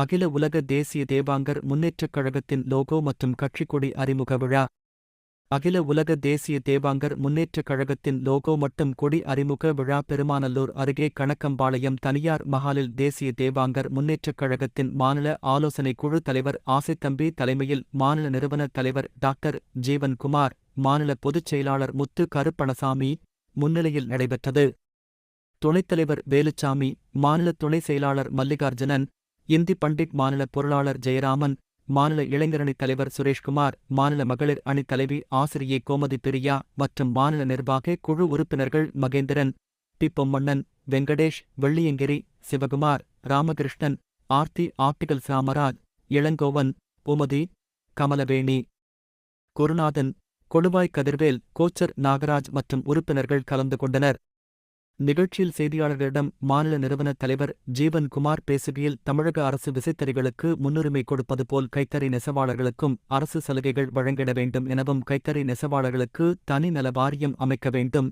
அகில உலக தேசிய தேவாங்கர் முன்னேற்றக் கழகத்தின் லோகோ மற்றும் கட்சிக்கொடி அறிமுக விழா. அகில உலக தேசிய தேவாங்கர் முன்னேற்றக் கழகத்தின் லோகோ மற்றும் கொடி அறிமுக விழா பெருமாநல்லூர் அருகே கணக்கம்பாளையம் தனியார் மஹாலில் தேசிய தேவாங்கர் முன்னேற்றக் கழகத்தின் மாநில ஆலோசனை குழு தலைவர் ஆசைத்தம்பி தலைமையில் மாநில நிறுவன தலைவர் டாக்டர் ஜீவன்குமார் மாநில பொதுச் செயலாளர் முத்து கருப்பணசாமி முன்னிலையில் நடைபெற்றது. துணைத் தலைவர் வேலுச்சாமி மாநில துணை செயலாளர் மல்லிகார்ஜுனன் இந்தி பண்டிட் மாநில பொருளாளர் ஜெயராமன் மாநில இளைஞரணி தலைவர் சுரேஷ்குமார் மாநில மகளிர் அணித் தலைவி ஆசிரியை கோமதி பிரியா மற்றும் மாநில நிர்வாக குழு உறுப்பினர்கள் மகேந்திரன் பிப்பொம்மண்ணன் வெங்கடேஷ் வெள்ளியங்கிரி சிவகுமார் ராமகிருஷ்ணன் ஆர்த்தி ஆப்டிகல் சாமராஜ் இளங்கோவன் உமதி கமலவேணி குருநாதன் கொடுவாய் கதிர்வேல் கோச்சர் நாகராஜ் மற்றும் உறுப்பினர்கள் கலந்து கொண்டனர். நிகழ்ச்சியில் செய்தியாளர்களிடம் மாநில நிறுவன தலைவர் ஜீவன்குமார் பேசுகையில் தமிழக அரசு விசைத்தறிகளுக்கு முன்னுரிமை கொடுப்பது போல் கைத்தறி நெசவாளர்களுக்கும் அரசு சலுகைகள் வழங்கிட வேண்டும் எனவும் கைத்தறி நெசவாளர்களுக்கு தனி நல வாரியம் அமைக்க வேண்டும்.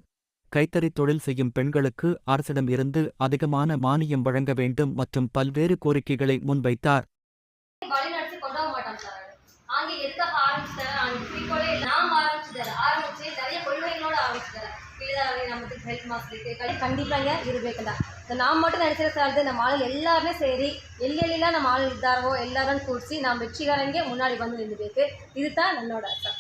கைத்தறி தொழில் செய்யும் பெண்களுக்கு அரசிடம் இருந்து அதிகமான மானியம் வழங்க வேண்டும் மற்றும் பல்வேறு கோரிக்கைகளை முன்வைத்தார். ಬೇಗ ಅವರಿಗೆ ನಮ್ಮ ಹೆಲ್ಪ್ ಮಾಡಿಸ್ಲಿಕ್ಕೆ ಕೈ ಖಂಡಿತವಾಗಿ ಇರಬೇಕಲ್ಲ ನಾವು மட்டும் நினச்சிட சார்ந்து நம்ம ஆளுங்க எல்லாருமே சரி. எல்லி எல்லாம் நம்ம ஆள் இருந்தாரோ எல்லாரும் கூடிச்சு நாம் வெற்றிகாரங்க முன்னாடி வந்து நின்றுಬೇಕು இதுதான் என்னோட அர்த்தம்